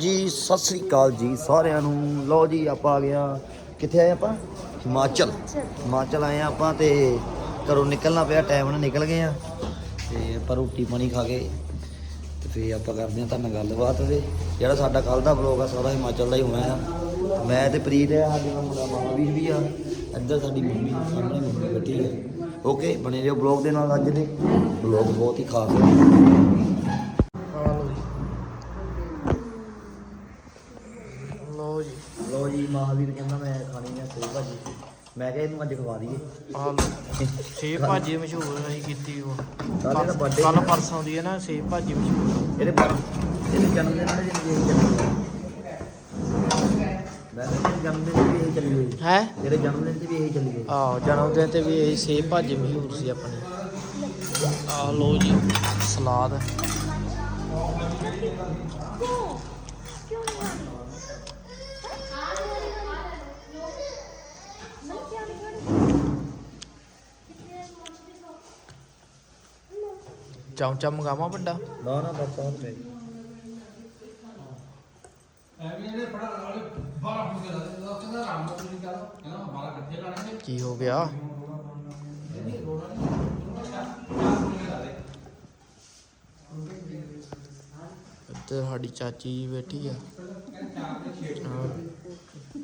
ਜੀ, ਸਤਿ ਸ੍ਰੀ ਅਕਾਲ ਜੀ ਸਾਰਿਆਂ ਨੂੰ। ਲਓ ਜੀ, ਆਪਾਂ ਆ ਗਿਆ ਕਿੱਥੇ ਆਏ ਆਪਾਂ? ਹਿਮਾਚਲ। ਹਿਮਾਚਲ ਆਏ ਆ ਆਪਾਂ ਤੇ ਘਰੋਂ ਨਿਕਲਣਾ ਪਿਆ ਟਾਈਮ ਨਾਲ ਨਿਕਲ ਗਏ ਆ ਤੇ ਆਪਾਂ ਰੋਟੀ ਪਾਣੀ ਖਾ ਕੇ ਤੇ ਫੇਰ ਆਪਾਂ ਕਰਦੇ ਆ ਤੁਹਾਨੂੰ ਗੱਲਬਾਤ ਤੇ। ਜਿਹੜਾ ਸਾਡਾ ਕੱਲ ਦਾ ਵਲੌਗ ਆ, ਸਾਰਾ ਹਿਮਾਚਲ ਦਾ ਹੀ ਹੋਣਾ ਆ। ਮੈਂ ਤੇ ਪ੍ਰੀਤ ਆ ਸਾਡੇ ਨਾਲ ਮੁੰਡਾ ਮਹਾਵੀਰ ਵੀ ਆ। ਇੱਧਰ ਸਾਡੀ ਮੰਮੀ, ਸਾਹਮਣੇ ਮੰਮੀ ਬੈਠੀ ਆ। ਓਕੇ ਬਣੇ ਰਹੋ ਵਲੌਗ ਦੇ ਨਾਲ ਅੱਜ ਦੇ। ਵਲੌਗ ਬਹੁਤ ਹੀ ਖਾਸ ਹੈ ਲਓ ਜੀ ਲੋ ਜੀ ਮਹਾਵੀਰ ਕਹਿੰਦਾ ਮੈਂ ਖਾਣੀ ਆ ਸੇਵ ਭਾਜੀ ਮੈਂ ਕਿਹਾ ਇਹਨੂੰ ਅੱਜ ਖਵਾ ਦਈਏ। ਆ ਲਓ ਸੇਬ ਭਾਜੀ ਮਸ਼ਹੂਰ ਅਸੀਂ ਕੀਤੀ ਉਹ। ਇਹਦਾ birthday ਕੱਲ ਪਰਸੋਂ ਦੀ ਹੈ ਨਾ ਸੇਬ ਭਾਜੀ ਮਸ਼ਹੂਰ। ਇਹਦੇ ਪਰ ਇਹਦੇ ਜਨਮ ਦਿਨ ਇਹ ਚੱਲੀ ਹੋਈ। ਮੈਂ ਕਿਹਾ ਇਹਦੇ ਜਨਮ ਦਿਨ ਤੇ ਵੀ ਇਹ ਚੱਲੀ ਹੋਈ ਹੈ? ਤੇਰੇ ਜਨਮ ਦਿਨ ਤੇ ਵੀ ਇਹ ਚੱਲੀ ਹੋਈ ਆਹ ਜਨਮ ਦਿਨ ਤੇ ਵੀ ਇਹ ਸੇਬ ਭਾਜੀ ਮਸ਼ਹੂਰ ਸੀ ਆਪਣੀ। ਆ ਲਓ ਜੀ ਸਲਾਦ। ਚਮਚਾ ਮੰਗਾਵਾਂ ਵੱਡਾ? ਨਾ ਨਾ ਬਸ ਆਹ ਤੇ। ਕੀ ਹੋ ਗਿਆ? ਇੱਧਰ ਸਾਡੀ ਚਾਚੀ ਜੀ ਬੈਠੀ ਆ।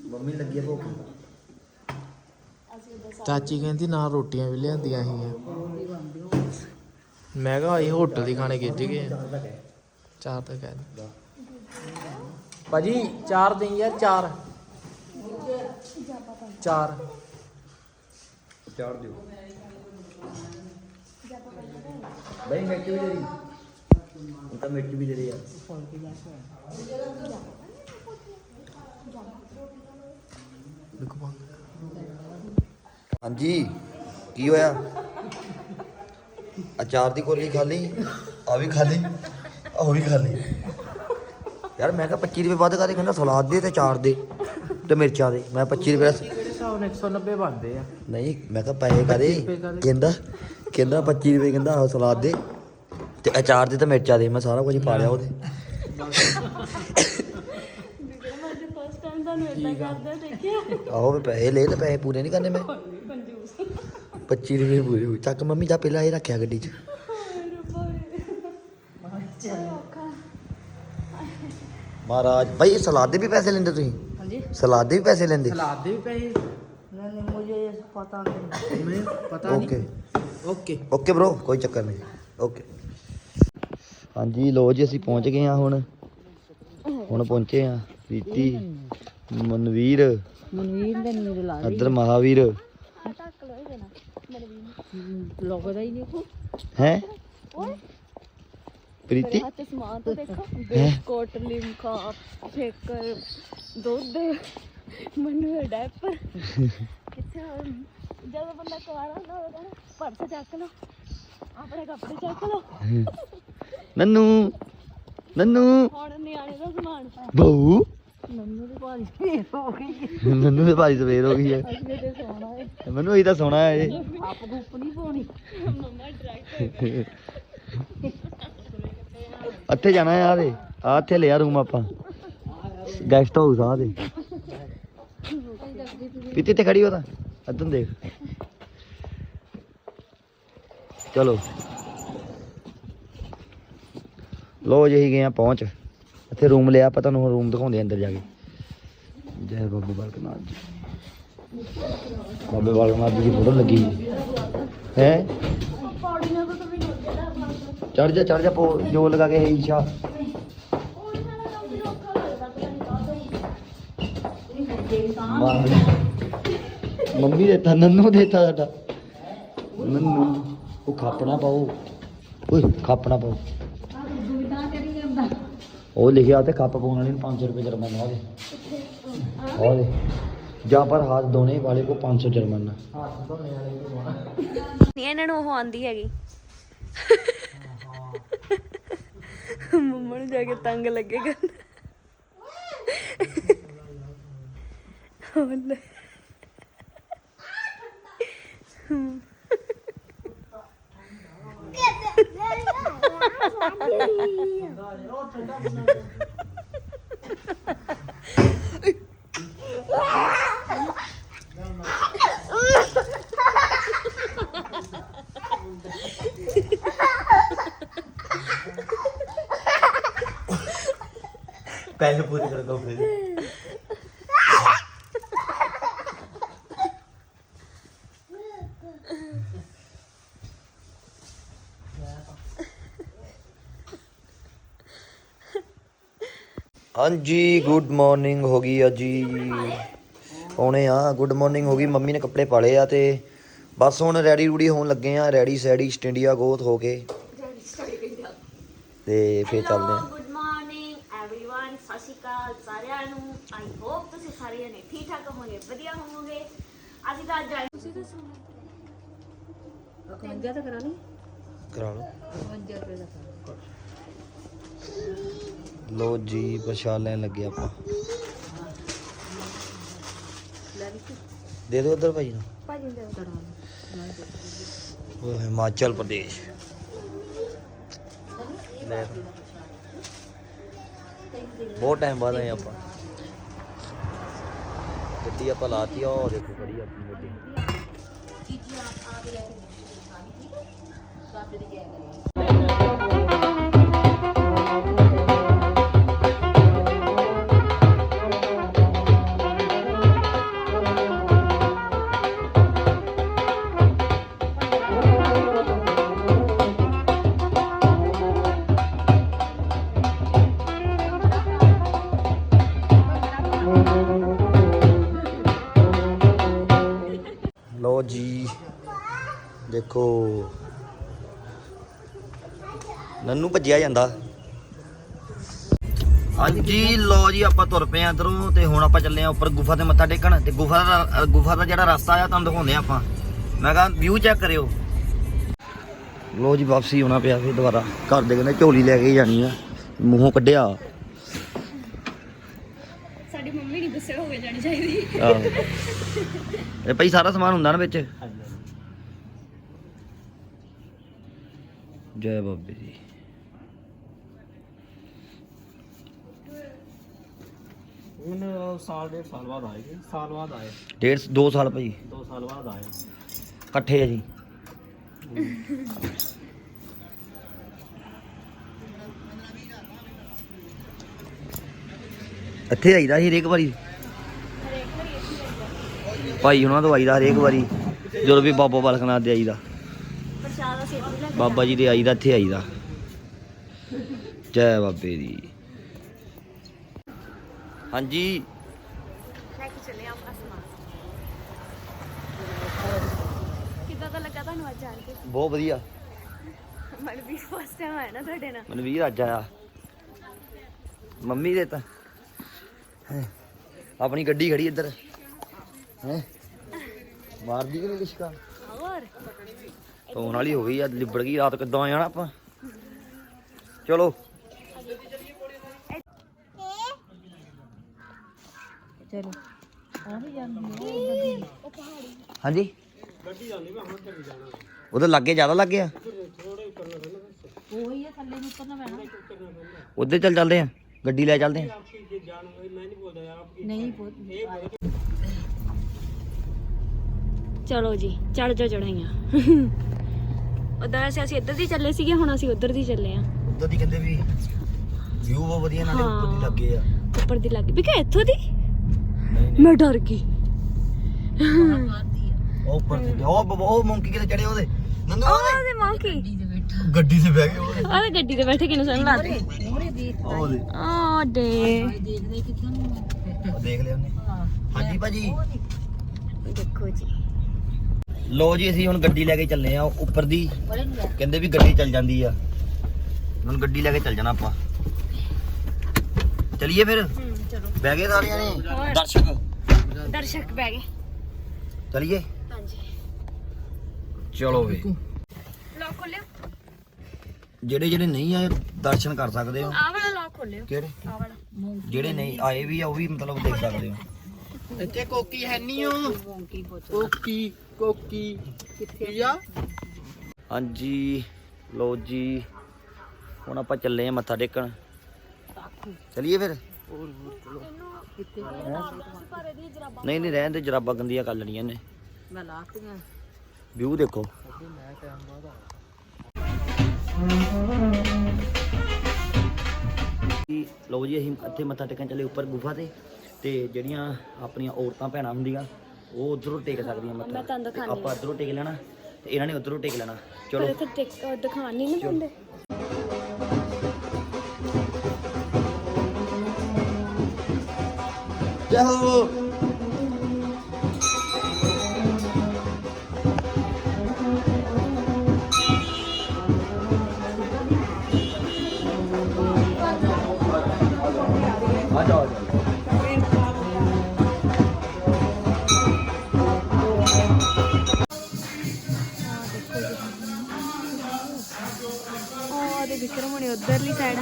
ਮੰਮੀ ਲੱਗੀ ਆ ਭੁੱਖ। ਚਾਚੀ ਕਹਿੰਦੀ ਨਾਲ ਰੋਟੀਆਂ ਵੀ ਲਿਆਂਦੀਆਂ ਸੀ ਮੈਂ ਕਿਹਾ ਇਹ ਹੋਟਲ ਦੀ ਖਾਣੇ ਗਿੱਜ ਗਏ ਆ। ਚਾਰ ਤਾਂ ਕਹਿ ਦੇ। ਭਾਜੀ ਚਾਰ ਦੇਈ ਯਾਰ ਚਾਰ। ਚਾਰ। ਚਾੜ ਦਿਓ। ਬਈ ਵੀ ਦੇ ਦੀ ਉਹ ਤਾਂ ਮਿਰਚ ਵੀ ਦੇ ਦੇ ਯਾਰ ਦੇਖੋ ਬਾ ਹਾਂਜੀ ਕੀ ਹੋਇਆ? ਅਚਾਰ ਦੀ ਕੋਲੀ ਖਾ ਲਈ ਆ ਵੀ ਖਾ ਲਈ ਆ ਉਹ ਵੀ ਖਾ ਲਈ। ਯਾਰ ਮੈਂ ਕਿਹਾ 25 ਰੁਪਏ ਵੱਧ ਕਾਦੇ ਕਹਿੰਦਾ ਸਲਾਦ ਦੇ ਤੇ ਚਾਰ ਦੇ ਤੇ ਮਿਰਚਾਂ ਦੇ। ਮੈਂ 25 ਰੁਪਏ ਦਾ- ਕਿਹੜੇ ਹਿਸਾਬ ਨਾਲ 190 ਬਣਦੇ ਆ? ਨਹੀਂ ਮੈਂ ਕਿਹਾ ਪੈਸੇ ਰੁਪਏ ਕਾਹਦੇ? ਕਹਿੰਦਾ ਕਹਿੰਦਾ 25 ਰੁਪਏ ਕਹਿੰਦਾ ਆਹ ਸਲਾਦ ਦੇ ਤੇ ਅਚਾਰ ਦੇ ਤੇ ਮਿਰਚਾਂ ਦੇ। ਮੈਂ ਸਾਰਾ ਕੁਝ ਪਾ ਲਿਆ ਉਹਦੇ। ਫਸਟ ਟਾਈਮ ਤੁਹਾਨੂੰ ਇਦਾਂ ਕਰਦਾ ਦੇਖਿਆ। ਆਹੋ ਮੈਂ ਪੈਸੇ ਲਏ ਤੇ ਪੈਸੇ ਪੂਰੇ ਨਹੀਂ ਕਰਨੇ ਮੈਂ। 25 ਰੁਪਏ ਪੂਰੇ ਹੋਏ। ਚੱਕ ਮੰਮੀ ਜਾ ਪਹਿਲਾਂ ਇਹ ਰੱਖਿਆ ਗੱਡੀ 'ਚ। ਮਹਾਰਾਜ ਭਾਈ ਸਲਾਦ ਦੇ ਵੀ ਪੈਸੇ ਲੈਂਦੇ ਤੁਸੀਂ? ਹਾਂਜੀ। ਸਲਾਦ ਦੇ ਵੀ ਪੈਸੇ ਲੈਂਦੇ? ਸਲਾਦ ਦੇ ਵੀ ਪੈਸੇ? ਨਹੀਂ ਨਹੀਂ ਇਹ ਪਤਾ ਨਹੀਂ। ਮੈਂ ਪਤਾ ਨਹੀਂ। ਓਕੇ। ਓਕੇ। ਓਕੇ ਬ్రో ਕੋਈ ਚੱਕਰ ਨਹੀਂ। ਓਕੇ। ਹਾਂਜੀ ਲੋ ਜੀ ਅਸੀਂ ਪਹੁੰਚ ਗਏ ਆ ਹੁਣ। ਹੁਣ ਪਹੁੰਚੇ ਆ ਰੀਤੀ ਮਨਵੀਰ। ਮਨਵੀਰ ਦਾ ਨੀਰ ਲਾ ਰਹੀ ਮਹਾਵੀਰ। ਲੱਗਦਾ ਹੀ ਨਹੀਂ ਕੋ ਹੈ? ਓਏ। ਪ੍ਰੀਤੀ? ਹੱਥ ਸਮਾਨ ਤਾਂ ਦੇਖੋ। ਬਿਸਕੁਟ ਲਿਮਕਾ ਸ਼ੇਕਰ ਦੁੱਧ। ਮੈਨੂੰ ਡਾਇਪਰ ਕਿੱਥੇ ਜਦੋਂ ਬੰਦਾ ਕੁਆਰਾ ਹੁੰਦਾ ਉਦੋਂ ਕਹਿੰਦਾ ਪਰਸ ਚੱਕ ਲਓ। ਆਪਣੇ ਕੱਪੜੇ ਚੱਕ ਲਓ। ਨੰਨੂ। ਨੰਨੂ। ਹੁਣ ਨਿਆਣੇ ਦਾ ਸਮਾਨ ਬਹੁ। ਮੈਨੂੰ ਵੀ ਭਾਰੀ ਸਵੇਰ ਹੋ ਗਈ ਮੈਨੂੰ ਵੀ ਭਾਰੀ ਸਵੇਰ ਹੋ ਗਈ ਹੈ। ਮੈਨੂੰ ਇਹ ਤਾਂ ਸੋਣਾ ਇੱਥੇ ਜਾਣਾ ਯਾਰ ਇਹ ਆ ਇੱਥੇ ਲਿਆ ਰੂਮ ਆਪਾਂ। ਗੈਸਟ ਹਾਊਸ ਆ ਦੇ। ਪਿੱਤੀ ਤੇ ਖੜੀ ਹੋ ਤਾਂ। ਅੱਧਨ ਦੇਖ। ਚਲੋ। ਲੋ ਜਹੀ ਗਏ ਆ ਪਹੁੰਚ। ਇੱਥੇ ਰੂਮ ਲਿਆ, ਆਪਾਂ ਤੁਹਾਨੂੰ ਰੂਮ ਦਿਖਾਉਂਦੇ ਅੰਦਰ ਜਾ ਕੇ। ਜੈ ਬਾਬੇ ਬਾਲਕਨਾਥ ਜੀ। ਬਾਬੇ ਬਾਲਕਨਾਥ ਜੀ ਦੀ ਫੋਟੋ ਲੱਗੀ। ਹੈ? ਚੜ ਜਾ ਚੜ ਜਾ, ਪੋ ਜੋ ਲਗਾ ਕੇ ਈਸ਼ਾ ਮੰਮੀ ਦੇ ਤਾਂ ਨੰਨੂ ਦੇਤਾ ਸਾਡਾ। ਨੰਨੂ, ਉਹ ਖਾਪਣਾ ਪਾਓ। ਓਏ, ਖਾਪਣਾ ਪਾਓ। ਉਹ ਲਿਖਿਆ ਤੇ ਕੱਪ ਪਾਉਣ ਵਾਲੇ ਨੂੰ 500 ਰੁਪਏ ਜੁਰਮਾਨਾ ਉਹਦੇ। ਉਹਦੇ। ਜਾਂ ਪਰ ਹੱਥ ਧੋਣੇ ਵਾਲੇ ਕੋ 500 ਜੁਰਮਾਨਾ। ਨਹੀਂ ਇਹਨਾਂ ਨੂੰ ਉਹ ਆਂਦੀ ਹੈਗੀ। ਮੰਮਾ ਨੂੰ ਜਾ ਕੇ ਤੰਗ ਲੱਗੇਗਾ। ਹੋਲੇ पहले पूरी कर दो ਹਾਂਜੀ ਗੁੱਡ ਮਾਰਨਿੰਗ ਹੋ ਗਈ ਆ ਜੀ ਆਉਣੇ ਆ ਗੁੱਡ ਮਾਰਨਿੰਗ ਹੋ ਗਈ ਮੰਮੀ ਨੇ ਕੱਪੜੇ ਪਾਲੇ ਆ ਤੇ ਬਸ ਹੁਣ ਰੈਡੀ ਰੂਡੀ ਹੋਣ ਲੱਗੇ ਆ ਰੈਡੀ ਸੈਡੀ ਸਟੰਡੀਆ ਗੋਤ ਹੋ ਕੇ ਤੇ ਫੇਰ ਚੱਲਦੇ ਆ ਗੁੱਡ ਮਾਰਨਿੰਗ एवरीवन ਸਤਿ ਸ਼੍ਰੀ ਅਕਾਲ ਸਾਰਿਆਂ ਨੂੰ ਆਈ ਹੋਪ ਤੁਸੀਂ ਸਾਰੇ ਜਣੇ ਠੀਕ ਠਾਕ ਹੋਵੋਗੇ ਵਧੀਆ ਹੋਵੋਗੇ ਅਸੀਂ ਤਾਂ ਅੱਜ ਆਏ ਤੁਸੀਂ ਦੱਸੋ 51 ਤਾਂ ਕਰਾ ਲਈ ਕਰਾ ਲਓ 52 ਰੁਪਏ ਦਾ ਕਰਾ ਲੋ ਜੀ ਪ੍ਰਸ਼ਾਦ ਲੈਣ ਲੱਗੇ ਆਪਾਂ। ਲੈ ਲਈ ਤੂੰ ਦੇ ਦਿਓ ਉਧਰ ਭਾਈ ਨੂੰ। ਭਾਜੀ ਦੇ ਕਰਾ ਲਈ ਉਹ ਹਿਮਾਚਲ ਪ੍ਰਦੇਸ਼। ਲੈ। ਬਹੁਤ ਟਾਈਮ ਬਾਅਦ ਆਏ ਆਪਾਂ। ਗੱਡੀ ਆਪਾਂ ਲਾਤੀ ਆ ਉਹ ਦੇਖੋ ਖੜੀ ਆ ਆਪਣੀ ਗੱਡੀ। ਚੀਜ਼ੀ ਆਪ ਆ ਕੇ ਲੈ ਕੇ ਦੇਖੋ। ਨੰਨੂ ਭੱਜਿਆ ਜਾਂਦਾ। ਹਾਂਜੀ ਲੋ ਜੀ ਆਪਾਂ ਤੁਰ ਪਏ ਆਂ ਇੱਧਰੋਂ ਤੇ ਹੁਣ ਆਪਾਂ ਚੱਲੇ ਆਂ ਉੱਪਰ ਗੁਫਾ ਤੇ ਮੱਥਾ ਟੇਕਣ। ਤੇ ਗੁਫਾ ਦਾ ਗੁਫਾ ਦਾ ਜਿਹੜਾ ਰਸਤਾ ਆ ਤੁਹਾਨੂੰ ਦਿਖਾਉਂਦੇ ਆਂ ਆਪਾਂ। ਮੈਂ ਕਹਾਂ ਵਿਊ ਚੈੱਕ ਕਰਿਓ। ਲੋ ਜੀ ਵਾਪਸੀ ਆਉਣਾ ਪਿਆ ਫਿਰ ਦੁਬਾਰਾ। ਘਰ ਦੇ ਕਹਿੰਦੇ ਝੋਲੀ ਲੈ ਕੇ ਹੀ ਜਾਣੀ ਆ। ਮੂੰਹੋਂ ਕੱਢਿਆ। ਸਾਡੀ ਮੰਮੀ ਨਹੀਂ ਗੁੱਸੇ ਹੋ ਕੇ ਜਾਣੀ ਚਾਹੀਦੀ। ਆਹੋ। ਇਹ ਭਾਈ ਸਾਰਾ ਸਮਾਨ ਹੁੰਦਾ ਨਾ ਵਿੱਚ? ਜੈ ਬਾਬੇ ਜੀ। ਹੁਣ ਸਾਲ ਡੇਢ ਸਾਲ ਬਾਅਦ ਆਏਗੇ ਸਾਲ ਬਾਅਦ ਆਏ। ਡੇਢ ਦੋ ਸਾਲ ਭਾਈ। 2 ਸਾਲ ਬਾਅਦ ਆਏ। ਇਕੱਠੇ ਆ ਜੀ। ਇੱਥੇ ਆਈਦਾ ਸੀ ਹਰੇਕ ਵਾਰੀ। ਭਾਈ ਉਹਨਾਂ ਤੋਂ ਆਈਦਾ ਹਰੇਕ ਵਾਰੀ। ਜਦੋਂ ਵੀ ਬਾਬਾ ਬਲਕਨਾਥ ਦੇ ਆਈਦਾ ਪ੍ਰਸ਼ਾਦ ਅਸੀਂ ਇੱਥੇ ਲੈ ਕੇ ਬਾਬਾ ਜੀ ਦੇ ਆਈਦਾ ਇੱਥੇ ਆਈਦਾ ਜੈ ਬਾਬੇ ਦੀ। ਹਾਂਜੀ। ਬਹੁਤ ਵਧੀਆ। ਮਨ ਵੀ ਫਸਟ ਟਾਈਮ ਆਇਆ ਨਾ ਤੁਹਾਡੇ ਨਾਲ। ਮਨਵੀਰ ਅੱਜ ਆਇਆ। ਮੰਮੀ ਦੇ ਤਾਂ। ਆਪਣੀ ਗੱਡੀ ਖੜੀ ਇੱਧਰ। ਹੈ। ਮਾਰਦੀ ਕਿ ਨਹੀਂ ਲਿਸ਼ਕਾ? ਹੋਰ? ਧੋਣ ਵਾਲੀ ਹੋ ਗਈ ਅੱਜ ਲਿਬੜ ਗਈ ਰਾਤ ਕਿੱਦਾਂ ਆ ਜਾਣਾ ਆਪਾਂ। ਚਲੋ। ਜਾਂਦੀ ਹਾਂਜੀ? ਉਹਦੇ ਲੱਗੇ ਜ਼ਿਆਦਾ ਲੱਗੇ ਆ। ਉਹੀ ਥੱਲੇ ਨੂੰ ਉੱਤਰਨਾ ਪੈਣਾ ਉੱਧਰ ਚੱਲ ਚੱਲਦੇ ਆ ਗੱਡੀ ਲੈ ਚੱਲਦੇ ਆ। ਨਹੀਂ ਚਲੋ ਜੀ ਚੜ ਜਾ ਚੜਾਈਆਂ ਉਧਰ ਵੈਸੇ ਅਸੀਂ ਇੱਧਰ ਦੀ ਚੱਲੇ ਸੀਗੇ ਹੁਣ ਅਸੀਂ ਉੱਧਰ ਦੀ ਚੱਲੇ ਆ। ਉੱਧਰ ਦੀ ਕਹਿੰਦੇ ਵੀ ਵਿਊ ਬਹੁਤ ਵਧੀਆ ਨਾਲੇ ਉੱਪਰ ਦੀ। ਲੱਗੇ ਆ। ਉੱਪਰ ਦੀ ਲੱਗ। ਵੀ ਕਿ ਇੱਥੋਂ ਦੀ? ਮੈਂ ਡਰ ਗਈ। ਉਹ ਉੱਪਰ ਦੀ ਉਹ ਉਹ ਮੰਕੀ ਕਿਤੇ ਚੜੇ ਉਹਦੇ। ਨੰਨੂ ਉਹ ਦੇ ਮੰਕੀ। ਗੱਡੀ ਦੇ ਬੈਠਾ। ਗੱਡੀ 'ਤੇ ਬਹਿ ਗਏ ਉਹਦੇ। ਉਹਦੇ ਗੱਡੀ ਤੇ ਬੈਠੇ ਕਿਨੂੰ ਸੰਗ ਲਾਦੇ ਉਹਦੇ। ਆ ਦੇ। ਦੇਖਦੇ ਕਿੱਥੇ ਨੂੰ। ਉਹ ਦੇਖ ਲਿਆ ਉਹਨੇ। ਹਾਂ। ਹਾਂਜੀ ਭਾਜੀ। ਦੇਖੋ ਜੀ। ਲੋ ਜੀ ਅਸੀਂ ਹੁਣ ਗੱਡੀ ਲੈ ਕੇ ਚੱਲੇ ਆ ਉੱਪਰ ਦੀ। ਕਹਿੰਦੇ ਵੀ ਗੱਡੀ ਚੱਲ ਜਾਂਦੀ ਆ। ਹੁਣ ਗੱਡੀ ਲੈ ਕੇ ਚੱਲ ਜਾਣਾ ਆਪਾਂ। ਚਲਿਏ ਫਿਰ? ਹੂੰ ਚਲੋ। ਬਹਿ ਗਏ ਸਾਰਿਆਂ ਨੇ। ਦਰਸ਼ਕ। ਦਰਸ਼ਕ ਬਹਿ ਗਏ। ਚਲਿਏ? ਹਾਂਜੀ। ਚਲੋ ਵੇ। ਲੌਕ ਖੋਲਿਓ। ਜਿਹੜੇ ਜਿਹੜੇ ਨਹੀਂ ਆਏ ਦਰਸ਼ਨ ਕਰ ਸਕਦੇ ਹੋ। ਆਹ ਵਾਲਾ ਲੌਕ ਖੋਲਿਓ। ਕਿਹੜੇ? ਆਹ ਵਾਲਾ। ਜਿਹੜੇ ਨਹੀਂ ਆਏ ਵੀ ਆ ਉਹ ਵੀ ਮਤਲਬ ਦੇਖ ਸਕਦੇ ਹੋ। ਇੱਥੇ ਕੋਕੀ ਹੈ ਨਹੀਂ ਉਹ? ਕੋਕੀ ਕੋਕੀ। ਕਿੱਥੇ ਆ? ਹਾਂਜੀ ਲੋ ਜੀ ਹੁਣ ਆਪਾਂ ਚੱਲੇ ਆ ਮੱਥਾ ਟੇਕਣ। ਚਲਿਏ ਫਿਰ? ਨਹੀਂ ਨਹੀਂ ਰਹਿਣ ਦੇ ਜਰਾਬਾਂ ਗੰਦੀਆਂ ਕਰ ਲੈਣੀਆਂ ਨੇ ਮੈਂ ਲਾਤੀਆਂ ਵਿਊ ਦੇਖੋ। ਜੀ, ਲਓ ਜੀ ਅਸੀਂ ਇੱਥੇ ਮੱਥਾ ਟੇਕਣ ਚੱਲੇ ਉੱਪਰ ਗੁਫਾ ਤੇ। ਤੇ ਜਿਹੜੀਆਂ ਆਪਣੀਆਂ ਔਰਤਾਂ ਭੈਣਾਂ ਹੁੰਦੀਆਂ ਉਹ ਉਧਰੋਂ ਟੇਕ ਸਕਦੀਆਂ ਮੱਥਾ। ਮੈਂ ਤੁਹਾਨੂੰ ਤੇ ਦਿਖਾਉਂਦੀ ਆਪਾਂ ਇੱਧਰੋਂ ਟੇਕ ਲੈਣਾ ਤੇ ਇਹਨਾਂ ਨੇ ਉਧਰੋਂ ਟੇਕ ਲੈਣਾ। ਚਲੋ। ਇੱਥੇ ਟਿਕ ਅਹ ਦਿਖਾਣ ਨਹੀਂ ਨਾ ਦਿੰਦੇ। ਜੈ ਹੋ। ਉਧਰਲੀ ਸਾਈਡ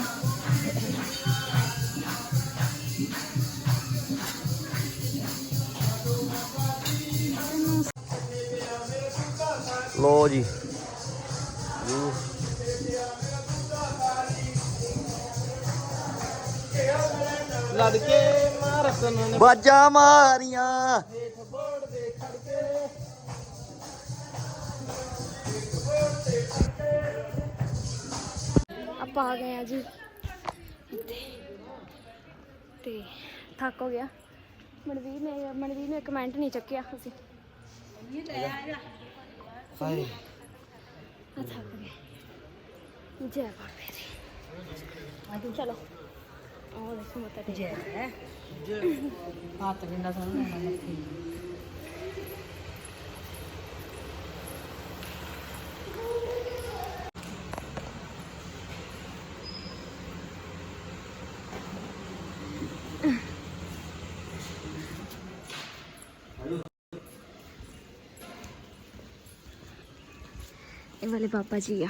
ਲੋ ਜੀ। ਲੜਕੇ ਨੇ ਬਾਜਾ ਮਾਰੀਆਂ। ਆਪਾਂ ਆ ਗਏ ਆ ਜੀ। ਤੇ ਥੱਕ ਹੋ ਗਿਆ। ਮਨਵੀਰ ਨੇ ਮਨਵੀਰ ਨੇ ਕਮੈਂਟ ਨਹੀਂ ਚੱਕਿਆ ਅਸੀਂ। ਹਾਏ। ਆ ਥੱਕ ਗਏ। ਜੈ ਬਾਬੇ ਦੀ। ਚਲੋ। ਆਹ ਦੇਖੋ ਮਤਾ ਤੇ ਜੈ। ਹੱਥ ਜਿੰਨਾ ਹੁੰਦਾ ਮੱਥੇ। ਇਹ ਵਾਲੇ ਪਾਪਾ ਜੀ ਆ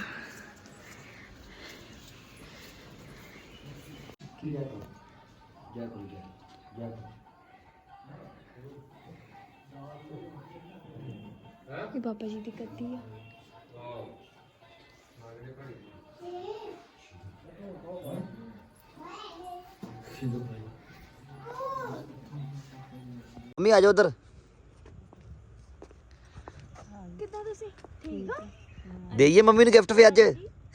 ਕੀ ਜੈ ਕੋ ਜੈ ਕੋ ਜੈ ਜੈ ਕੋ ਇਹ ਬਾਬਾ ਜੀ ਦੀ ਗੱਦੀ ਆ ਮੰਮੀ ਆ ਜਾਓ ਉਧਰ ਕਿੱਦਾਂ ਤੁਸੀਂ ਠੀਕ ਆ ਦੇਈਏ ਮੰਮੀ ਨੂੰ ਗਿਫਟ ਫੇ ਅੱਜ?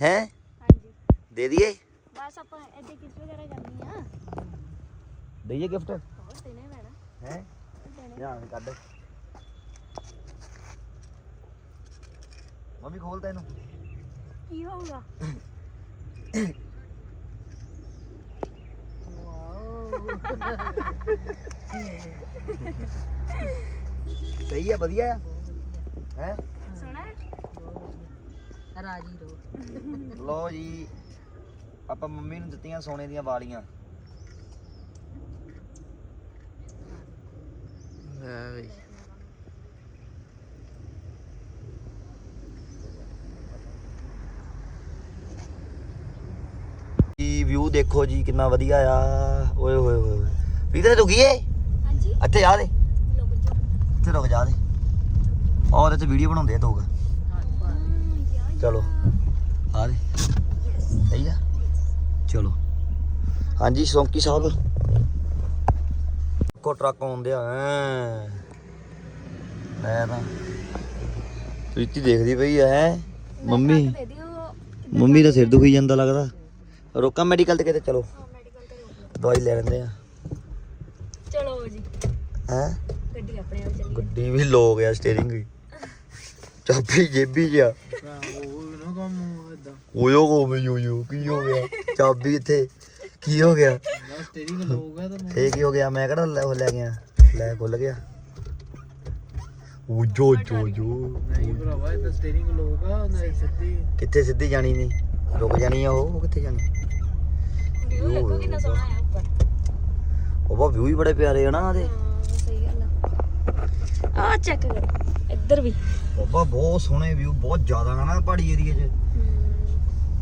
ਹੈ? ਹਾਂਜੀ। ਦੇ ਦਈਏ? ਬਸ ਆਪਾਂ ਇੱਥੇ ਕਿਸ ਵਗੈਰਾ ਕਰਨੀ ਆ ਦੇਈਏ ਗਿਫਟ ਬਹੁਤ ਦੇਣੇ ਪੈਣਾ ਹੈ? ਧਿਆਨ ਕੱਢ। ਮੰਮੀ ਖੋਲਦਾ ਇਹਨੂੰ। ਕੀ ਹੋਊਗਾ? ਸਹੀ ਹੈ ਵਧੀਆ ਆ। ਹੈ ਹੈ? ਰਾਜੀ ਲੋ ਜੀ ਆਪਾਂ ਮੰਮੀ ਨੂੰ ਦਿੱਤੀਆਂ ਸੋਨੇ ਦੀਆਂ ਵਾਲੀਆਂ। ਲੈ ਬਈ ਜੀ ਵਿਊ ਦੇਖੋ ਜੀ ਕਿੰਨਾ ਵਧੀਆ ਆ। ਓਏ ਹੋਏ ਹੋਏ ਹੋਏ ਵੀਰੇ ਰੁਕੀਏ ਹਾਂਜੀ। ਇੱਥੇ ਜਾ ਦੇ। ਇੱਥੇ ਰੁਕ ਜਾ ਦੇ। ਔਰ ਇੱਥੇ ਵੀਡੀਓ ਬਣਾਉਂਦੇ ਆ ਲੋਕ ਚਲੋ। ਆ ਦੇ। ਸਹੀ ਆ। ਚਲੋ। ਹਾਂਜੀ ਸੌਂਕੀ ਸਾਹਿਬ। ਕੋ ਟਰੱਕ ਆਉਂਦੇ ਆ ਐਂ। ਮੈਂ ਤਾਂ। ਪ੍ਰੀਤੀ ਦੇਖਦੀ ਪਈ ਐ ਹੈਂ? ਮੰਮੀ। ਮੰਮੀ ਦਾ ਸਿਰ ਦੁਖੀ। ਜਾਂਦਾ ਲੱਗਦਾ। ਰੋਕਾਂ ਮੈਡੀਕਲ ਤੇ ਕਿਤੇ ਚਲੋ। ਦਵਾਈ ਲੈ ਲੈਂਦੇ ਆ। ਚਲੋ ਜੀ। ਹੈ? ਗੱਡੀ ਆਪਣੇ ਆਪ ਚੱਲੀ ਗੱਡੀ ਵੀ ਲੋ ਗਿਆ ਸਟੀਅਰਿੰਗ ਵੀ। ਚਾਬੀ ਜੇਬੀ ਉਹ ਨਾ ਕੰਮ ਇਦਾਂ ਓਯੋ ਕੋ ਵੀ ਯੋ ਕੀ ਹੋ ਗਿਆ? ਚਾਬੀ ਇੱਥੇ ਕੀ ਹੋ ਗਿਆ? ਹੋ ਇਹ ਕੀ ਹੋ ਗਿਆ? ਮੈਂ ਕਿਹੜਾ ਲੈ ਉਹ ਲੈ ਗਿਆ? ਲੈ ਖੁੱਲ ਗਿਆ। ਓ ਜੋ ਜੋ ਜੋ। ਨਹੀਂ ਭਰਾਵਾ ਇਹ ਤਾਂ ਸਟੀਅਰਿੰਗ ਲੋਗਾ ਉਹਨਾਂ ਸਿੱਧੀ ਕਿੱਥੇ ਸਿੱਧੀ ਜਾਣੀ ਨਹੀਂ ਰੁਕ ਜਾਣੀ ਆ ਉਹ? ਉਹ ਕਿੱਥੇ ਜਾਣੀ? ਵਿਊ ਦੇਖੋ ਕਿੰਨਾ ਸੋਹਣਾ ਆ ਉੱਪਰ। ਉਹ ਵਿਊ ਹੀ ਬੜੇ ਪਿਆਰੇ ਆ ਨਾ ਹਾਂ ਸਹੀ ਗੱਲ ਆ। ਆ ਚੈੱਕ ਕਰੋ। ਇੱਧਰ ਵੀ। ਬਾਬਾ ਬਹੁਤ ਸੋਹਣੇ ਵਿਊ ਬਹੁਤ ਜ਼ਿਆਦਾ ਆ ਨਾ ਪਹਾੜੀ ਏਰੀਆ 'ਚ।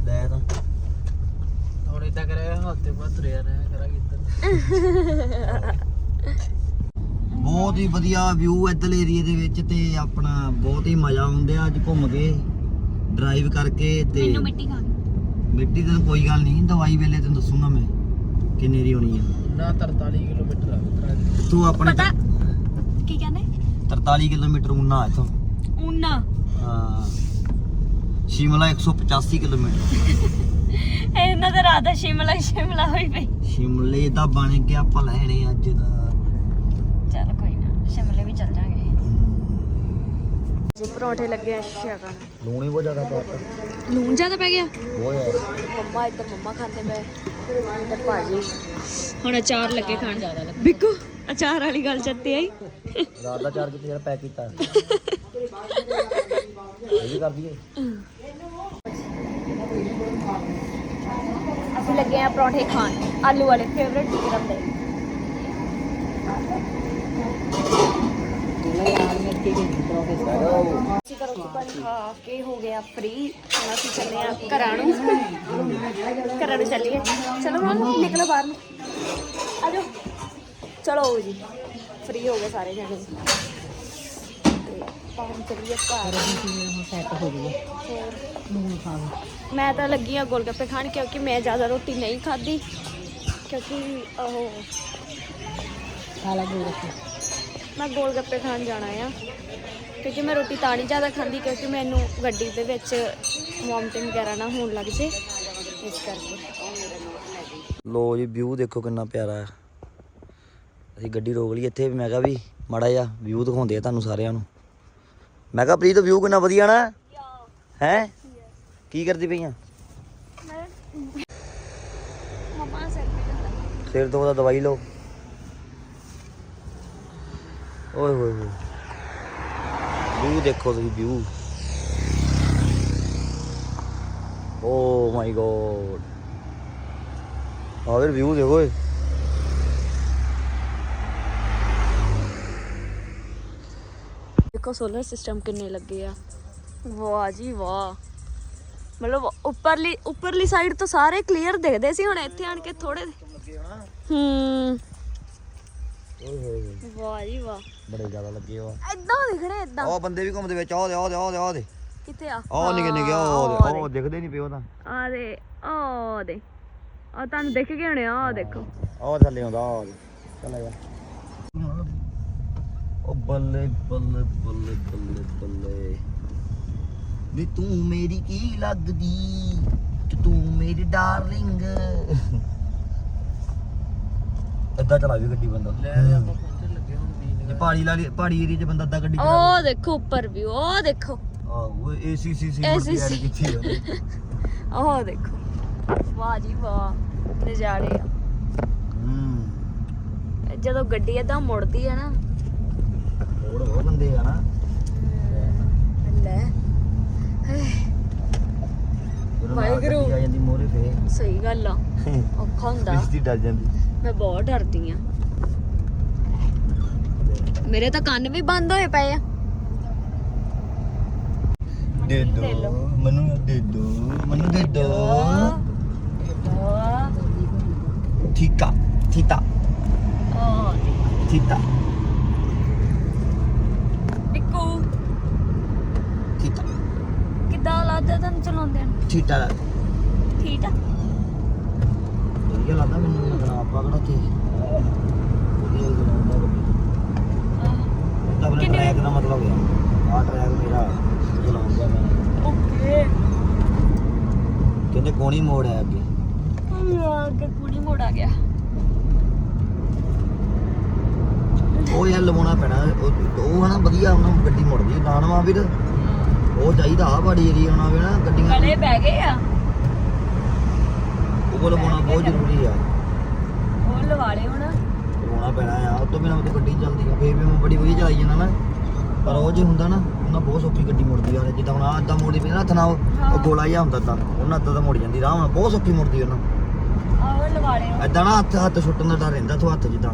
ਲੈ ਤਾਂ। ਹੁਣ ਇਦਾਂ ਕਰਿਆ ਹੱਥ ਤੇ ਮਤ ਰਿਆ ਰਹਿ ਕਰਾ ਕਿੱਧਰ ਬਹੁਤ ਹੀ ਵਧੀਆ ਵਿਊ ਇੱਧਰ ਏਰੀਆ ਦੇ ਵਿੱਚ ਤੇ ਆਪਣਾ ਬਹੁਤ ਹੀ ਮਜ਼ਾ ਆਉਂਦਿਆ ਅੱਜ ਘੁੰਮ ਕੇ ਡਰਾਈਵ ਕਰਕੇ ਤੇ ਮੈਨੂੰ ਮਿੱਟੀ ਖਾ ਮਿੱਟੀ ਤਾਂ ਕੋਈ ਗੱਲ ਨਹੀਂ ਦਵਾਈ ਵੇਲੇ ਤੈਨੂੰ ਦੱਸੂਗਾ ਮੈਂ ਕਿੰਨੇ ਦੀ ਹੋਣੀ ਆ। ਨਾ 43 ਕਿਲੋਮੀਟਰ ਆ ਉਤਰਾ ਦੀ ਤੂੰ ਆਪਣੇ ਪਤਾ ਕੀ ਕਹਿੰਦੇ? 43 ਕਿਲੋਮੀਟਰ ਉਨਾ ਇੱਥੋਂ। ਉਨਾ ਹਾਂ। ਸ਼ਿਮਲਾ 185 ਕਿਲੋਮੀਟਰ। ਇਹਨਾਂ ਦਾ ਰਾਦਾ ਸ਼ਿਮਲਾ ਹੀ ਸ਼ਿਮਲਾ ਹੋਈ ਪਈ। ਸ਼ਿਮਲੇ ਦਾ ਬਣ ਗਿਆ ਭਲੈਣੇ ਅੱਜ ਦਾ। ਚੱਲ ਕੋਈ ਨਾ ਸ਼ਿਮਲੇ ਵੀ ਚੱਲ ਜਾਾਂਗੇ ਜੀ ਪਰੌਂਠੇ ਲੱਗੇ ਆ ਸ਼ਕਨ ਲੂਣ ਹੀ ਬਹੁਤ ਜ਼ਿਆਦਾ ਪਾਤਾ ਲੂਣ ਜ਼ਿਆਦਾ ਪੈ ਗਿਆ? ਬਹੁਤ ਜ਼ਿਆਦਾ। ਮੰਮਾ ਇੱਧਰ ਮੰਮਾ ਖਾਂਦੇ ਪਏ। ਤੇ ਭਾਜੀ। ਹੁਣ ਅਚਾਰ ਲੱਗੇ ਖਾਣ। ਜ਼ਿਆਦਾ ਲੱਗੇ। ਬਿੱਕੂ ਅਚਾਰ ਵਾਲੀ ਗੱਲ ਚੱਤੇ ਆਈ। ਰਾਤ ਦਾ ਚਾਰ ਕਿਤੇ ਜਿਹੜਾ ਪੈਕ ਕੀਤਾ। ਇਹ ਵੀ ਕਰ ਦਈਏ ਅਸੀਂ ਲੱਗੇ ਆ ਪਰੌਂਠੇ ਖਾਣ ਆਲੂ ਵਾਲੇ ਫੇਵਰਟ ਵਿਕਰਮ ਦੇ। ਅਸੀਂ ਤਾਂ ਰੋਟੀ ਪਾਣੀ ਖਾ ਕੇ ਹੋ ਗਿਆ ਫ੍ਰੀ ਹੁਣ ਅਸੀਂ ਚੱਲੇ ਆ ਘਰਾਂ ਨੂੰ ਘਰਾਂ ਨੂੰ ਚੱਲੀਏ। ਚਲੋ ਹੁਣ ਨਿਕਲੋ ਬਾਹਰ ਨੂੰ। ਆ ਜਾਓ। ਚਲੋ ਜੀ ਫ੍ਰੀ ਹੋ ਗਏ ਸਾਰੇ ਜਣੇ। ਤੇ ਆਪਾਂ ਹੁਣ ਚੱਲੀਏ ਘਰ ਸੈੱਟ ਹੋ ਗਈ ਹੋਰ? ਨੂਨ ਖਾ ਮੈਂ ਤਾਂ ਲੱਗੀ ਆ ਗੋਲਗੱਪੇ ਖਾਣ ਕਿਉਂਕਿ ਮੈਂ ਜ਼ਿਆਦਾ ਰੋਟੀ ਨਹੀਂ ਖਾਧੀ। ਕਿਉਂਕਿ ਉਹ ਖਾ ਲਾ ਗੋਲ ਰੱਖੀ ਮੈਂ ਗੋਲਗੱਪੇ ਖਾਣ ਜਾਣਾ ਆ। ਕਿਉਂਕਿ ਮੈਂ ਰੋਟੀ ਤਾਂ ਨਹੀਂ ਜ਼ਿਆਦਾ ਖਾਂਦੀ ਕਿਉਂਕਿ ਮੈਨੂੰ ਗੱਡੀ ਦੇ ਵਿੱਚ ਵੋਮਟਿੰਗ ਵਗੈਰਾ ਨਾ ਹੋਣ ਲੱਗ ਜੇ। ਇਸ ਕਰਕੇ। ਲੋ ਜੀ ਵਿਊ ਦੇਖੋ ਕਿੰਨਾ ਪਿਆਰਾ ਹੈ ਅਸੀਂ ਗੱਡੀ ਰੋਕ ਲਈ ਇੱਥੇ ਵੀ ਮੈਂ ਕਿਹਾ ਵੀ ਮਾੜਾ ਜਿਹਾ ਵਿਊ ਦਿਖਾਉਂਦੇ ਆ ਤੁਹਾਨੂੰ ਸਾਰਿਆਂ ਨੂੰ। ਮੈਂ ਕਿਹਾ ਪ੍ਰੀਤ ਵਿਊ ਕਿੰਨਾ ਵਧੀਆ ਨਾ? ਹੈ? ਕੀ ਕਰਦੀ ਪਈਆਂ ਮਮਾ ਸਿਰ ਤੇ ਸਿਰ ਤੋਂ ਉਹਦਾ ਦਵਾਈ ਲਓ। ਓਏ ਹੋਏ ਹੋਏ। ਵਿਊ ਦੇਖੋ ਤੁਸੀਂ ਵਿਊ ਓ ਮਾਈ ਗੋਡ ਆਹ ਵਿਊ ਦੇਖੋ ਦੇਖੋ ਸੋਲਰ ਸਿਸਟਮ ਕਿੰਨੇ ਲੱਗੇ ਆ। ਵਾਹ ਜੀ ਵਾਹ। ਮਤਲਬ ਉੱਪਰਲੀ ਉੱਪਰਲੀ ਸਾਈਡ ਤੋਂ ਸਾਰੇ ਕਲੀਅਰ ਦਿਖਦੇ ਸੀ ਹੁਣ ਇੱਥੇ ਆਣ ਕੇ ਥੋੜੇ ਹੂੰ। ਓਏ ਹੋਏ ਹੋਏ ਵਾਹ ਜੀ ਵਾਹ। ਬੜੇ ਜ਼ਿਆਦਾ ਲੱਗੇ ਆ ਇਦਾਂ ਦਿਖਣੇ ਇਦਾਂ ਉਹ ਬੰਦੇ ਵੀ ਘੁੰਮਦੇ ਵਿੱਚ ਆਹ ਦੇ ਆਹ ਦੇ ਆਹ ਦੇ ਆਹ ਦੇ। ਕਿੱਥੇ ਆ? ਆਹ ਨਿੱਕੇ ਨਿੱਕੇ ਆਹ ਦੇ ਉਹ ਦਿਖਦੇ ਨਹੀਂ ਪਿਓ ਤਾਂ। ਆ ਦੇ ਆ ਦੇ। ਆ ਤੁਹਾਨੂੰ ਦਿਖ ਗਏ ਹੋਣੇ ਆ ਆਹ ਦੇਖੋ। ਆਹ ਥੱਲੇ ਆਉਂਦਾ ਆਹ ਦੇ। ਚੱਲ ਜਾ। ਉਹ ਬੱਲੇ ਬੱਲੇ ਬੱਲੇ ਬੱਲੇ ਬੱਲੇ। ਨੀ ਤੂੰ ਮੇਰੀ ਕੀ ਲੱਗਦੀ? ਤੂੰ ਮੇਰੀ ਡਾਰਲਿੰਗ। ਏਦਾਂ ਚਲਾ ਵੀ ਗੱਡੀ ਬੰਦਾ। ਜੇ ਪਹਾੜੀ ਲਾਲੀ ਪਹਾੜੀ ਏਰੀਆ 'ਚ ਬੰਦਾ ਏਦਾਂ ਗੱਡੀ ਚਲਾ ਉਹ ਦੇਖੋ ਉੱਪਰ ਵੀ ਉਹ ਦੇਖੋ। ਆਹ ਏਸੀ ਸੀ ਸੀ ਐਡ ਆ। ਉਹ ਦੇਖੋ। ਵਾਹ ਜੀ ਵਾਹ ਨਜ਼ਾਰੇ ਆ। ਹੂੰ। ਜਦੋਂ ਗੱਡੀ ਏਦਾਂ ਮੁੜਦੀ ਹੈ ਨਾ ਲੈ ਜਦੋਂ ਨਾਲ ਵਾਹਿਗੁਰੂ। ਆ ਜਾਂਦੀ ਮੋਰੇ ਫੇ ਸਹੀ ਗੱਲ ਆ ਔਖਾ ਹੁੰਦਾ ਰਿਸ਼ਤੀ ਡਰ ਜਾਂਦੀ ਮੈਂ ਬਹੁਤ ਡਰਦੀ ਆ ਮੇਰੇ ਤਾਂ ਕੰਨ ਵੀ ਬੰਦ ਹੋਏ ਪਏ ਆ ਦੇ ਦੇ ਮੈਨੂੰ ਦੇ ਦੋ ਮੈਨੂੰ ਦੇ ਦੋ ਠੀਕਾ ਠੀਤਾ ਠੀਤਾ ਬਿੱਕੂ ਠੀਤਾ ਕਿੱਦਾਂ ਲੱਗਦਾ ਤੁਹਾਨੂੰ ਚਲਾਉਂਦੇ ਨੂੰ ਠੀਤਾ ਠੀਕ ਆ। ਵਧੀਆ ਲੱਗਦਾ ਮੈਨੂੰ ਲੱਗਣਾ ਆਪਾਂ ਕਿਹੜਾ ਤੇ ਵਧੀਆ ਹੀ ਚਲਾਉਂਦਾ ਗੱਡੀ ਤਾਂ ਆਪਣੇ ਕਿੰਨੇ- ਟਰੈਕ ਦਾ ਮਤਲਬ ਹੈ ਆ ਟਰੈਕ ਮੇਰਾ ਚਲਾਉਂਦਾ ਮੈਂ। ਓਕੇ। ਕਹਿੰਦੇ ਕੋਣੀ ਮੋੜ ਹੈ ਅੱਗੇ। ਅੱਗੇ ਕੁੜੀ ਮੋੜ ਆ ਗਿਆ। ਉਹ ਯਾਰ ਲਵਾਉਣਾ ਪੈਣਾ। ਉਹ ਉਹ ਹਨਾ ਵਧੀਆ ਉਹਨਾਂ ਗੱਡੀ ਮੁੜਦੀ ਨਾਨਵਾ ਵੀਰ। ਉਹ ਚਾਹੀਦਾ ਆ ਬੜੀ ਏਰੀਆ ਹੋਣਾ ਵੇ ਨਾ ਗੱਡੀਆਂ ਗਲੇ ਪੈ ਗਏ ਆ। ਉਹ ਲਵਾਉਣਾ ਬਹੁਤ ਜ਼ਰੂਰੀ ਆ। ਉਹ ਲਵਾ ਲਏ ਹੁਣ ਲਵਾਉਣਾ ਪੈਣਾ ਆ। ਉਹ ਤੋਂ ਬਿਨਾਂ ਮੈਂ ਗੱਡੀ ਚੱਲਦੀ ਆ। ਫੇਰ ਵੀ ਮੈਂ ਬੜੀ ਵਧੀਆ ਚਲਾਈ ਜਾਂਦਾ ਨਾ। ਪਰ ਉਹ ਜੇ ਹੁੰਦਾ ਨਾ ਉਹਨਾਂ ਬਹੁਤ ਸੌਖੀ ਗੱਡੀ ਮੁੜਦੀ ਆ। ਜਿੱਦਾਂ ਹੁਣ ਆ ਏਦਾਂ ਮੁੜਦੀ ਪਈ ਨਾ ਹੱਥ ਨਾਲ ਉਹ- ਗੋਲਾ ਜਿਹਾ ਹੁੰਦਾ ਤਾਂ ਉਹਨਾਂ ਏਦਾਂ ਤਾਂ ਮੁੜ ਜਾਂਦੀ। ਆਰਾਮ ਨਾਲ ਬਹੁਤ ਸੌਖੀ ਮੁੜਦੀ ਉਹਨਾਂ। ਆਹ ਲਵਾ ਲਏ ਹੁਣ। ਏਦਾਂ ਨਾ ਹੱਥ ਹੱਥ ਛੁੱਟਣ ਦਾ ਡਰ ਰਹਿੰਦਾ ਤੋਂ ਹੱਥ ਜਿੱਦਾਂ।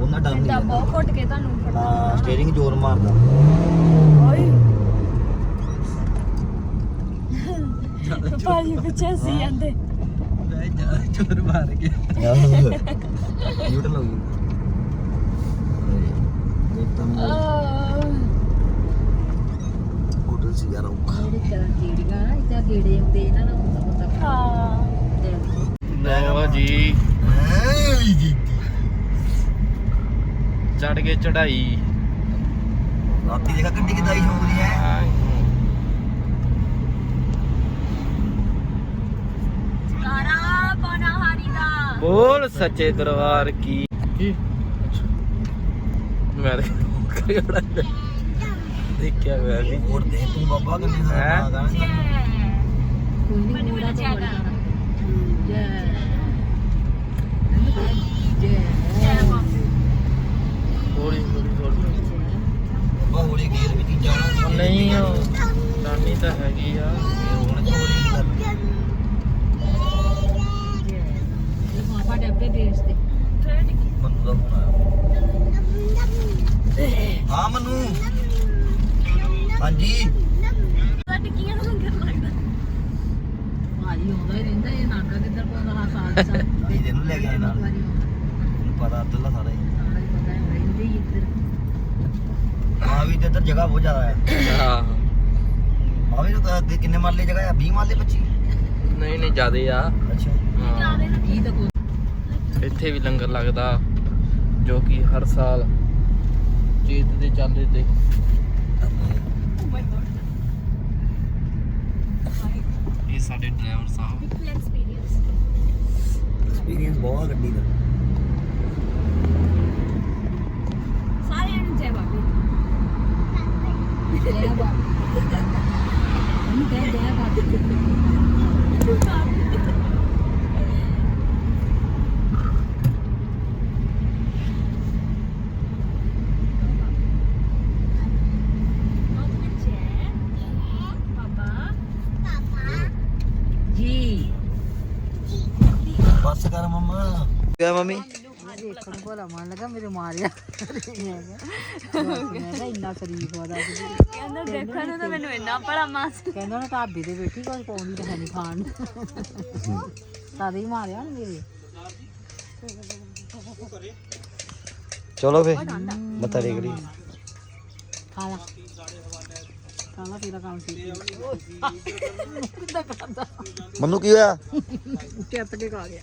ਉਹਨਾਂ ਡਰ ਨਹੀਂ ਰਹਿੰਦਾ। ਬਹੁਤ ਘੁੱਟ ਕੇ ਤੁਹਾਨੂੰ ਹਾਂ ਫੜਨਾ। ਸਟੀਅਰਿੰਗ ਜ਼ੋਰ ਮਾਰਦਾ। ਓਏ। ਭਾਜੀ ਪਿੱਛੇ ਸੀ ਜਾਂਦੇ। ਚੋਰ ਮਾਰ ਗਿਆ। ਹੋ ਗਈ ਇਹ ਤਾਂ ਹੋਟਲ ਸੀ ਯਾਰ ਔਖਾ। ਜਿਹੜੇ ਤਰ੍ਹਾਂ ਕੀੜੀਆਂ ਨਾ ਇਦਾਂ ਗੇੜੇ ਆਉਂਦੇ ਇਹਨਾਂ ਨੂੰ ਹੁੰਦਾ ਪਤਾ ਹਾਂ। ਲਓ ਜੀ। ਚੜ ਕੇ ਚੜਾਈ ਰਾਤੀ ਦੇਖਾ ਗੱਡੀ ਕਿਦਾਂ ਹੀ ਸ਼ੌਂਕਦੀ ਹੈ। ਬੋਲ ਸੱਚੇ ਦਰਬਾਰ ਕੀ? ਕੀ? ਮੈਂ ਦੇਖਿਆ ਹੋਇਆ ਵੀ ਹੋਰ ਦੇ ਤੂੰ ਬਾਬਾ ਕਿੰਨੇ ਹੈਂ? ਸਾਰਾ ਮੈਨੂੰ ਹੌਲੀ ਹੌਲੀ ਹੌਲੀ। ਬਾਬਾ ਹੋਲੀ ਗੇਰ ਵਿੱਚ ਹੀ ਜਾਣਾ। ਉਹ ਨਹੀਂ ਉਹ ਨਾਨੀ ਤਾਂ ਹੈਗੀ ਆ। ਹੁਣ ਚੋਰੀ ਕਰ। ਪਾਪਾ ਡੱਬੇ ਦੇਸ਼ ਦੇ। ਮਨੂੰ ਦਾ ਫੋਨ ਆਇਆ ਹਾਂ ਮਨੂੰ। ਹਾਂਜੀ। ਟਿੱਕੀਆਂ ਨੂੰ ਲੰਗਰ ਲੱਗਦਾ। ਭਾਜੀ ਆਉਂਦਾ ਹੀ ਰਹਿੰਦਾ ਇਹ ਨਾਗਾ ਕਿੱਧਰ ਪਾਉਂਦਾ ਹਾਂ ਸਾਲ ਸਾਲ ਭਾਈ ਦੇ ਨੂੰ ਲੈ ਕੇ ਆਏ ਨਾਲ। ਵਾਰੀ ਆਉਂਦਾ। ਮੈਨੂੰ ਪਤਾ ਅੱਦਲਾ ਸਾਰਾ ਹੀ। ਸਾਰਾ ਹੀ ਪਤਾ ਹੈ ਰਹਿੰਦੇ ਹੀ ਇੱਧਰ। ਆ ਵੀ ਤੇ ਇੱਧਰ ਜਗ੍ਹਾ ਬਹੁਤ ਜ਼ਿਆਦਾ ਹੈ। ਹਾਂ। ਆ ਵੀ ਤਾਂ ਕਿੰਨੇ ਮਾਲੇ ਜਗ੍ਹਾ ਆ? 20 ਮਾਲੇ 25 ਨਹੀਂ ਨਹੀਂ ਜਿਆਦੇ ਆ। ਅੱਛਾ। ਹਾਂ। ਕੀ ਤਾਂ ਕੋਈ ਇੱਥੇ ਵੀ ਲੰਗਰ ਲੱਗਦਾ ਜੋ ਕਿ ਹਰ ਸਾਲ ਜੀਤ ਦੇ ਚਾਲੇ ਤੇ। ਇਹ ਸਾਡੇ ਡਰਾਈਵਰ ਸਾਹਿਬ। ਐਕਸਪੀਰੀਅੰਸ ਐਕਸਪੀਰੀਅੰਸ ਬਹੁਤ ਗੱਡੀ ਦਾ ਸਾਰਿਆਂ ਨੂੰ ਜੈ ਬਾਬੇ। ਜੈ ਬਾਬਾ। ਉਹਨੂੰ ਕਹਿ ਜੈ ਬਾਬਾ ਜੀ ਬੱਸ ਕਰ ਕਿਆ ਮੰਮੀ? ਦੇਖਣ ਨੂੰ ਭਲਾ ਮਨ ਲੱਗਾ ਮੇਰੇ ਮਾਰਿਆ ਮੈਂ ਕਿਹਾ ਇੰਨਾ ਸ਼ਰੀਫ ਆਦਾ ਕਹਿੰਦਾ ਦੇਖਣ ਨੂੰ ਤਾਂ ਮੈਨੂੰ ਇੰਨਾ ਬੜਾ ਮਾਸ ਕਹਿੰਦਾ ਉਹਨੇ ਢਾਬੇ ਤੇ ਬੈਠੀ ਕੁਝ ਪਾਉਂਦੀ ਤਾਂ ਹੈ ਨਹੀਂ ਖਾਣ ਨੂੰ ਤਦ ਹੀ ਮਾਰਿਆ ਉਹਨੇ ਮੇਰੇ ਚਲੋ ਫੇ ਮੱਥਾ ਟੇਕ ਲਈ। ਖਾ ਲਾ ਖਾ ਲਾ ਤੇਰਾ ਕੰਮ ਸੀ ਕਿੱਦਾਂ ਕਰਦਾ ਮੰਨੂ ਕੀ ਹੋਇਆ? ਟਿੱਪ ਕੇ ਖਾ ਗਿਆ।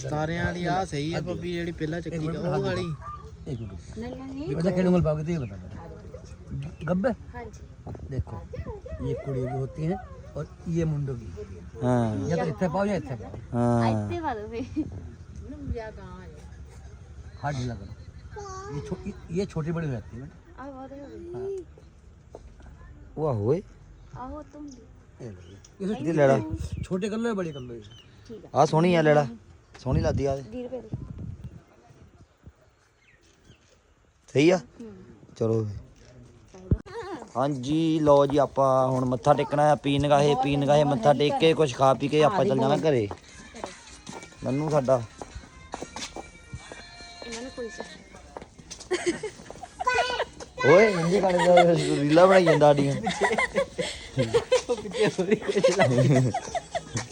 ਸਤਾਰਿਆਂ ਵਾਲੀ ਆ ਸਹੀ ਆ ਬੱਬੀ ਜਿਹੜੀ ਪਹਿਲਾਂ ਚੱਕੀ ਆ ਉਹ ਵਾਲੀ बता खेल उंगल पाओगे तो ये बता गब्बे हाँ जी देखो ये कुड़ी की होती है और ये मुंडो की होती है ਹਾਂ या तो इतने पाओ या इतने पाओ ਹਾਂ ਇੱਥੇ ਵਾਲੋ ਵੀ हाथ ढीला करो ये छो, ये, ये छोटी बड़ी हो जाती है बेटा ਆ ਬਹੁਤ ਹੋ ਗਈ ਉਹ ਆ ਹੋਏ ਆਹੋ ਤੁਮ ये लो ये। इसे ਇਹਦੀ ਲੈੜਾ छोटे कर लो या बड़ी कर लो इसे ਆ ਸੋਹਣੀ ਆ ਲੈੜਾ ਸੋਹਣੀ ਲੱਗਦੀ ਆ 20 ਰੁਪਏ ਦੀ। ਸਹੀ ਆ? ਚਲੋ ਹਾਂਜੀ ਲਓ ਜੀ ਆਪਾਂ ਹੁਣ ਮੱਥਾ ਟੇਕਣਾ ਆ ਪੀਣ ਗਾਹੇ ਪੀਣ ਗਾਹੇ ਮੱਥਾ ਟੇਕ ਕੇ ਕੁਝ ਖਾ ਪੀ ਕੇ ਆਪਾਂ ਚੱਲ ਜਾਣਾ ਘਰੇ। ਮੈਨੂੰ ਸਾਡਾ। ਇਹਨਾਂ ਨੂੰ ਕੋਈ ਸੇ ਓਏ ਹਿੰਦੀ ਗਾਣੇ ਦਾ ਰੀਲਾ ਬਣਾਈ ਜਾਂਦਾ ਆਡੀਆਂ